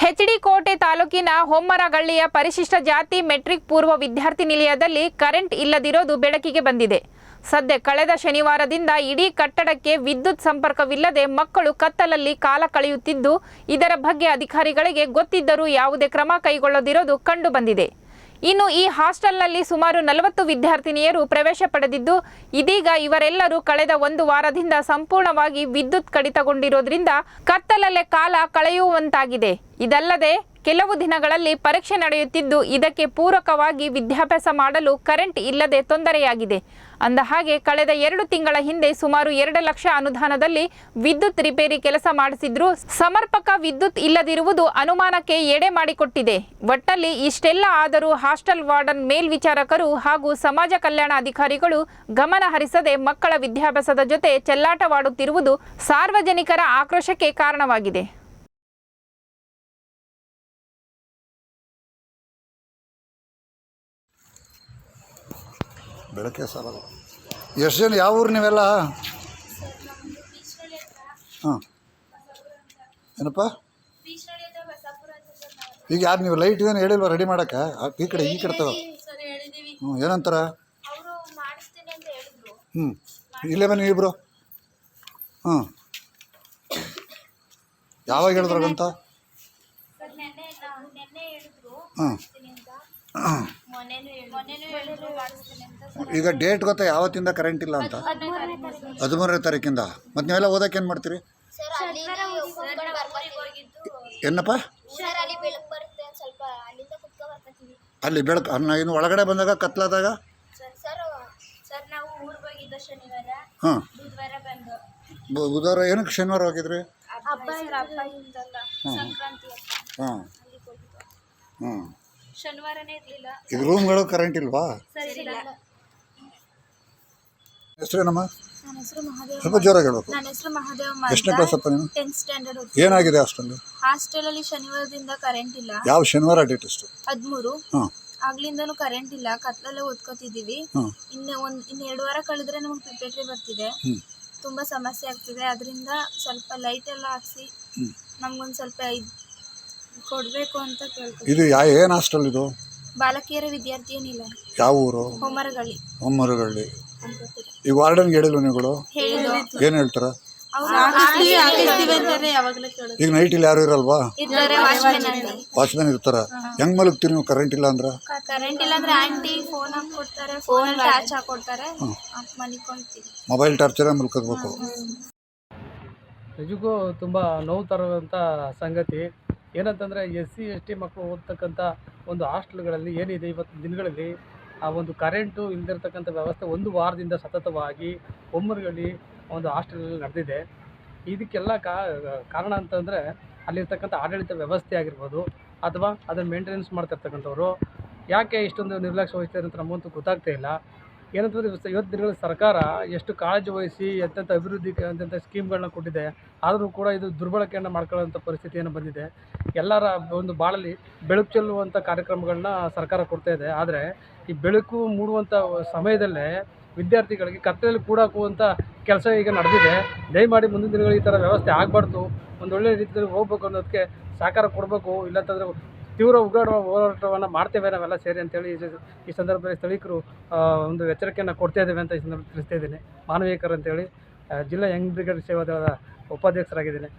HD ಕೋಟೆ ತಾಲೂಕಿನ ಹೊಮ್ಮರಗಳ್ಳಿಯ ಪರಿಶಿಷ್ಟ ಜಾತಿ ಮೆಟ್ರಿಕ್ ಪೂರ್ವ ವಿದ್ಯಾರ್ಥಿ ನಿಲಯದಲ್ಲಿ ಕರೆಂಟ್ ಇಲ್ಲದಿರೋದು ಬೆಳಕಿಗೆ ಬಂದಿದೆ. ಸದ್ಯ ಕಳೆದ ಶನಿವಾರದಿಂದ ಇಡೀ ಕಟ್ಟಡಕ್ಕೆ ವಿದ್ಯುತ್ ಸಂಪರ್ಕವಿಲ್ಲದೆ ಮಕ್ಕಳು ಕತ್ತಲಲ್ಲಿ ಕಾಲ ಕಳೆಯುತ್ತಿದ್ದು, ಇದರ ಬಗ್ಗೆ ಅಧಿಕಾರಿಗಳಿಗೆ ಗೊತ್ತಿದ್ದರೂ ಯಾವುದೇ ಕ್ರಮ ಕೈಗೊಳ್ಳದಿರೋದು ಕಂಡು ಬಂದಿದೆ ಇನ್ನು ಈ ಹಾಸ್ಟೆಲ್ನಲ್ಲಿ ಸುಮಾರು ನಲವತ್ತು ವಿದ್ಯಾರ್ಥಿನಿಯರು ಪ್ರವೇಶ ಪಡೆದಿದ್ದು, ಇದೀಗ ಇವರೆಲ್ಲರೂ ಕಳೆದ ಒಂದು ವಾರದಿಂದ ಸಂಪೂರ್ಣವಾಗಿ ವಿದ್ಯುತ್ ಕಡಿತಗೊಂಡಿರೋದ್ರಿಂದ ಕತ್ತಲಲ್ಲೇ ಕಾಲ ಕಳೆಯುವಂತಾಗಿದೆ. ಇದಲ್ಲದೆ ಕೆಲವು ದಿನಗಳಲ್ಲಿ ಪರೀಕ್ಷೆ ನಡೆಯುತ್ತಿದ್ದು ಇದಕ್ಕೆ ಪೂರಕವಾಗಿ ವಿದ್ಯಾಭ್ಯಾಸ ಮಾಡಲು ಕರೆಂಟ್ ಇಲ್ಲದೆ ತೊಂದರೆಯಾಗಿದೆ. ಅಂದಹಾಗೆ ಕಳೆದ ಎರಡು ತಿಂಗಳ ಹಿಂದೆ ಸುಮಾರು ಎರಡು ಲಕ್ಷ ಅನುದಾನದಲ್ಲಿ ವಿದ್ಯುತ್ ರಿಪೇರಿ ಕೆಲಸ ಮಾಡಿಸಿದ್ರು. ಸಮರ್ಪಕ ವಿದ್ಯುತ್ ಇಲ್ಲದಿರುವುದು ಅನುಮಾನಕ್ಕೆ ಎಡೆ ಮಾಡಿಕೊಟ್ಟಿದೆ. ಒಟ್ಟಲ್ಲಿ ಇಷ್ಟೆಲ್ಲ ಆದರೂ ಹಾಸ್ಟೆಲ್ ವಾರ್ಡನ್ ಮೇಲ್ವಿಚಾರಕರು ಹಾಗೂ ಸಮಾಜ ಕಲ್ಯಾಣ ಅಧಿಕಾರಿಗಳು ಗಮನ ಹರಿಸದೆ ಮಕ್ಕಳ ವಿದ್ಯಾಭ್ಯಾಸದ ಜೊತೆ ಚೆಲ್ಲಾಟವಾಡುತ್ತಿರುವುದು ಸಾರ್ವಜನಿಕರ ಆಕ್ರೋಶಕ್ಕೆ ಕಾರಣವಾಗಿದೆ. ಬೆಳಕೆ ಸಾಲಲ್ಲ ಎಷ್ಟು ಜನ ಯಾವ ಊರು ನೀವೆಲ್ಲ? ಹಾಂ. ಏನಪ್ಪ? ಈಗ ಯಾರು ನೀವು ಲೈಟ್ ಏನು ಹೇಳಿಲ್ವ ರೆಡಿ ಮಾಡೋಕ್ಕೆ? ಈ ಕಡೆ ಈ ಕಡೆ ತಗೋ. ಹ್ಞೂ ಏನಂತಾರ? ಹ್ಞೂ ಇಲ್ಲೇ ಬನ್ನಿ ಇಬ್ಬರು ಹ್ಞೂ ಯಾವಾಗ ಹೇಳಿದ್ರಾಗಂತ? ಹ್ಞೂ ಈಗ ಡೇಟ್ ಗೊತ್ತಾ? ಯಾವತ್ತಿಂದ ಕರೆಂಟ್ ಇಲ್ಲ ಅಂತ? ಹದಿಮೂರನೇ ತಾರೀಕಿಂದ. ಮತ್ತು ನೀವೆಲ್ಲ ಓದಕ್ಕೆ ಏನು ಮಾಡ್ತೀರಿ? ಸರ್ ಅಲ್ಲಿ ಏನಪ್ಪ ಸರ್ ಅಲ್ಲಿ ಬೆಳಕು ಅನ್ನ ಇನ್ನು ಒಳಗಡೆ ಬಂದಾಗ ಕತ್ಲಾದಾಗ? ಸರ್ ಸರ್ ಸರ್ ನಾವು ಊರಿಗೆ ಹೋಗಿದ್ದು ಶನಿವಾರ. ಹಾಂ. ಬುಧವಾರ ಬಂದು. ಬು- ಬುಧವಾರ ಏನಕ್ಕೆ ಶನಿವಾರ ಹೋಗಿದ್ರಿ? ಹಾಂ. ಹ್ಞೂ ಶನಿವಾರನೇ ಇರಲಿಲ್ಲ. ಈಗ ರೂಮ್ಗಳು ಕರೆಂಟ್ ಇಲ್ವಾ? ಸರಿ ಇಲ್ಲ. ಹೆಸರೇನಮ್ಮ? ನನ್ನ ಹೆಸರು ಮಹಾದೇವ್ ಸ್ವಲ್ಪ ಜೋರಾಗಿ ಹೇಳ್ಬೇಕು. ನನ್ನ ಹೆಸರು ಮಹಾದೇವ್ ಎಷ್ಟನೇ ಕ್ಲಾಸ್ ಅಪ್ಪ ನೀನು? ಟೆಂತ್ ಸ್ಟ್ಯಾಂಡರ್ಡ್ ಏನಾಗಿದೆ ಅಷ್ಟೊಂದು ಹಾಸ್ಟೆಲಲ್ಲಿ ಶನಿವಾರದಿಂದ ಕರೆಂಟ್ ಇಲ್ಲ. ಯಾವ ಶನಿವಾರ ಡೇಟ್ ಎಷ್ಟು ಹದಿಮೂರು. ಹಾಂ ಆಗ್ಲಿಂದನೂ ಕರೆಂಟ್ ಇಲ್ಲ. ಕತ್ಲಲ್ಲೇ ಓದ್ಕೋತಿದ್ದೀವಿ. ಹಾಂ ಇನ್ನು ಒಂದು ಇನ್ನು ಎರಡು ವಾರ ಕಳೆದ್ರೆ ನಮಗೆ ಪ್ರಿಪೇಟ್ರಿ ಬರ್ತಿದೆ. ಹ್ಞೂ ತುಂಬ ಸಮಸ್ಯೆ ಆಗ್ತಿದೆ. ಅದರಿಂದ ಸ್ವಲ್ಪ ಲೈಟ್ ಎಲ್ಲ ಹಾಕ್ಸಿ ನಮ್ಗೊಂದು ಸ್ವಲ್ಪ ಇದು ಕೊಡಬೇಕು ಅಂತ ಇದು ಯಾ ಏನು ಹಾಸ್ಟೆಲ್ ಇದು? ಬಾಲಕಿಯರ ವಿದ್ಯಾರ್ಥಿ ಏನಿಲ್ಲ. ಯಾವ ಊರು? ಹೋಮರಗಳಿ ಹೊಮ್ಮರಗಳ್ಳಿ ವಾರ್ಡನ್ ಈಗ ವಾರ್ಡನ್ಗೆ ಹೇಳಿಲ್ವ ನೀವುಗಳು? ಏನು ಹೇಳ್ತಾರ? ಈಗ ನೈಟ್ ಇಲ್ಲಿ ಯಾರು ಇರಲ್ವಾ? ಇದ್ದಾರೆ ವಾಚ್ಮ್ಯಾನ್ ಇರ್ತಾರ? ಹೆಂಗ್ ಮಲಗ್ತೀರಿ ನೀವು? ಕರೆಂಟ್ ಇಲ್ಲ ಅಂದ್ರೆ? ಕರೆಂಟ್ ಇಲ್ಲ ಅಂದ್ರೆ ಆಂಟಿ ಫೋನ್ ಹಾಕೊಡ್ತಾರೆ. ಫೋನ್ ಟಾರ್ಚ್ ಹಾಕೊಡ್ತಾರೆ ಮನಿಕೊಂತೀವಿ ಮೊಬೈಲ್ ಟಾರ್ಚರ್ ಮಲ್ಕೋಬೇಕು? ನಿಜಕ್ಕೂ ತುಂಬಾ ನೋವು ತರುವಂಥ ಸಂಗತಿ. ಏನಂತಂದರೆ ಎಸ್ ಸಿ, ಎಸ್ ಟಿ ಮಕ್ಕಳು ಓದ್ತಕ್ಕಂಥ ಒಂದು ಹಾಸ್ಟೆಲ್ಗಳಲ್ಲಿ ಏನಿದೆ ಇವತ್ತು ದಿನಗಳಲ್ಲಿ, ಆ ಒಂದು ಕರೆಂಟು ಇಲ್ದಿರ್ತಕ್ಕಂಥ ವ್ಯವಸ್ಥೆ ಒಂದು ವಾರದಿಂದ ಸತತವಾಗಿ ಒಮ್ಮರಿಗಳಲ್ಲಿ ಒಂದು ಹಾಸ್ಟೆಲ್ನಲ್ಲಿ ನಡೆದಿದೆ. ಇದಕ್ಕೆಲ್ಲ ಕಾರಣ ಅಂತಂದರೆ ಅಲ್ಲಿರ್ತಕ್ಕಂಥ ಆಡಳಿತ ವ್ಯವಸ್ಥೆ ಆಗಿರ್ಬೋದು, ಅಥವಾ ಅದನ್ನು ಮೇಂಟೆನೆನ್ಸ್ ಮಾಡ್ತಿರ್ತಕ್ಕಂಥವ್ರು. ಯಾಕೆ ಇಷ್ಟೊಂದು ನಿರ್ಲಕ್ಷ್ಯ ವಹಿಸ್ತಾರೆ ಅಂತ ನಮಗಂತೂ ಗೊತ್ತಾಗ್ತಾ ಇಲ್ಲ. ಏನಂತಂದರೆ ಇವತ್ತು ದಿನಗಳ ಸರ್ಕಾರ ಎಷ್ಟು ಕಾಳಜಿ ವಹಿಸಿ ಎಂತೆಂಥ ಅಭಿವೃದ್ಧಿ ಎಂತೆಂಥ ಸ್ಕೀಮ್ಗಳನ್ನ ಕೊಟ್ಟಿದೆ, ಆದರೂ ಕೂಡ ಇದು ದುರ್ಬಳಕೆಯನ್ನು ಮಾಡ್ಕೊಳ್ಳೋಂಥ ಪರಿಸ್ಥಿತಿ ಏನು ಬಂದಿದೆ. ಎಲ್ಲರ ಒಂದು ಬಾಳಲ್ಲಿ ಬೆಳಕು ಚೆಲ್ಲುವಂಥ ಕಾರ್ಯಕ್ರಮಗಳನ್ನ ಸರ್ಕಾರ ಕೊಡ್ತಾ ಇದೆ. ಆದರೆ ಈ ಬೆಳಕು ಮೂಡುವಂಥ ಸಮಯದಲ್ಲೇ ವಿದ್ಯಾರ್ಥಿಗಳಿಗೆ ಕತ್ತಲೆಯಲ್ಲಿ ಕೂಡಾಕುವಂಥ ಕೆಲಸ ಈಗ ನಡೆದಿದೆ. ದಯಮಾಡಿ ಮುಂದಿನ ದಿನಗಳು ಈ ಥರ ವ್ಯವಸ್ಥೆ ಆಗಬಾರ್ದು. ಒಂದೊಳ್ಳೆ ರೀತಿಯಲ್ಲಿ ಹೋಗ್ಬೇಕು ಅನ್ನೋದಕ್ಕೆ ಸಹಕಾರ ಕೊಡಬೇಕು. ಇಲ್ಲಂತಂದರೆ ತೀವ್ರ ಉಗ್ರಾಡ ಹೋರಾಟವನ್ನು ಮಾಡ್ತೇವೆ ನಾವೆಲ್ಲ ಸೇರಿ ಅಂತೇಳಿ ಈ ಸಂದರ್ಭದಲ್ಲಿ ಸ್ಥಳೀಯರು ಒಂದು ಎಚ್ಚರಿಕೆಯನ್ನು ಕೊಡ್ತಾ ಇದ್ದೇವೆ ಅಂತ ಈ ಸಂದರ್ಭದಲ್ಲಿ ತಿಳಿಸ್ತಾ ಇದ್ದೀನಿ. ಮಾನವೀಯಕರ್ ಅಂತೇಳಿ ಜಿಲ್ಲಾ ಯಂಗ್ ಬ್ರಿಗೇಡ್ ಸೇವಾದಳದ ಉಪಾಧ್ಯಕ್ಷರಾಗಿದ್ದೀನಿ.